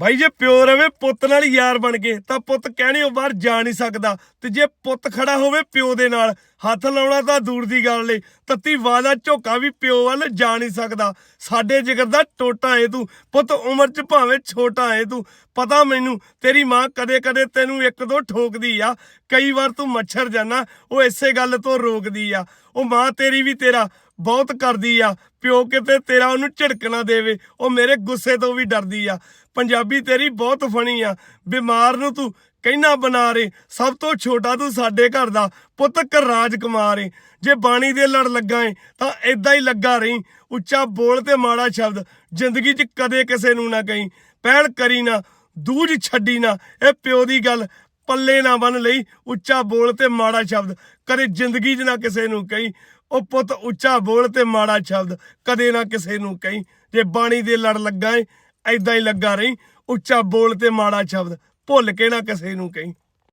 ਭਾਈ ਜੇ ਪਿਓ ਰਵੇ, ਪੁੱਤ ਨਾਲ ਯਾਰ ਬਣ ਗਏ ਤਾਂ ਪੁੱਤ ਕਹਿਣੇ ਉਹ ਬਾਹਰ ਜਾ ਨਹੀਂ ਸਕਦਾ। ਤੇ ਜੇ ਪੁੱਤ ਖੜਾ ਹੋਵੇ ਪਿਓ ਦੇ ਨਾਲ, ਹੱਥ ਲਾਉਣਾ ਤਾਂ ਦੂਰ ਦੀ ਗੱਲ ਏ। ਤੱਤੀ ਵਾਦਾ ਝੋਕਾ ਵੀ ਪਿਓ ਵੱਲ ਜਾ ਨਹੀਂ ਸਕਦਾ। ਸਾਡੇ ਜਿਗਰ ਦਾ ਟੋਟਾ ਏ ਤੂੰ। ਪੁੱਤ ਉਮਰ 'ਚ ਭਾਵੇਂ ਛੋਟਾ ਏ ਤੂੰ। ਪਤਾ ਮੈਨੂੰ, ਤੇਰੀ ਮਾਂ ਕਦੇ-ਕਦੇ ਤੈਨੂੰ ਇੱਕ ਦੋ ਠੋਕਦੀ ਆ। ਕਈ ਵਾਰ ਤੂੰ ਮੱਛਰ ਜਾਣਾ ਉਹ ਇਸੇ ਗੱਲ ਤੋਂ ਰੋਕਦੀ ਆ। ਉਹ ਮਾਂ ਤੇਰੀ ਵੀ ਤੇਰਾ ਬਹੁਤ ਕਰਦੀ ਆ। ਪਿਓ ਕਿਤੇ ਤੇਰਾ ਉਹਨੂੰ ਝਿੜਕਣਾ ਦੇਵੇ, ਉਹ ਮੇਰੇ ਗੁੱਸੇ ਤੋਂ ਵੀ ਡਰਦੀ ਆ। ਪੰਜਾਬੀ ਤੇਰੀ ਬਹੁਤ ਫਣੀ ਆ। ਬਿਮਾਰ ਨੂੰ ਤੂੰ ਕਹਿਣਾ ਬਣਾ ਰੇ, ਸਭ ਤੋਂ ਛੋਟਾ ਤੂੰ ਸਾਡੇ ਘਰ ਦਾ ਪੁੱਤ ਰਾਜ ਕੁਮਾਰ ਏ। ਜੇ ਬਾਣੀ ਦੇ ਲੜ ਲੱਗਾ ਏ, ਤਾਂ ਏਦਾਂ ਹੀ ਲੱਗਾ ਰਹੀਂ। ਉੱਚਾ ਬੋਲ ਤੇ ਮਾੜਾ ਸ਼ਬਦ, ਜ਼ਿੰਦਗੀ 'ਚ ਕਦੇ ਕਿਸੇ ਨੂੰ ਨਾ ਕਹੀਂ। ਪਹਿਲ ਕਰੀ ਨਾ, ਦੂਜ ਛੱਡੀ ਨਾ। ਇਹ ਪਿਓ ਦੀ ਗੱਲ ਪੱਲੇ ਨਾ ਬੰਨ ਲਈ, ਉੱਚਾ ਬੋਲ ਤੇ ਮਾੜਾ ਸ਼ਬਦ। ਕਦੇ ਜ਼ਿੰਦਗੀ 'ਚ ਨਾ ਕਿਸੇ ਨੂੰ ਕਹੀਂ, ਉਹ ਪੁੱਤ ਉੱਚਾ ਬੋਲ ਤੇ ਮਾੜਾ ਸ਼ਬਦ। ਕਦੇ ਨਾ ਕਿਸੇ ਨੂੰ ਕਹੀਂ, ਜੇ ਬਾਣੀ ਦੇ ਲੜ ਲੱਗਾ ਏ ਐਦਾਂ ਹੀ ਲੱਗਾ ਰਹੀਂ, ਉੱਚਾ ਬੋਲ ਤੇ ਮਾੜਾ ਸ਼ਬਦ। ਭੁੱਲ ਕੇ ਨਾ ਕਿਸੇ ਨੂੰ ਕਹੀਂ।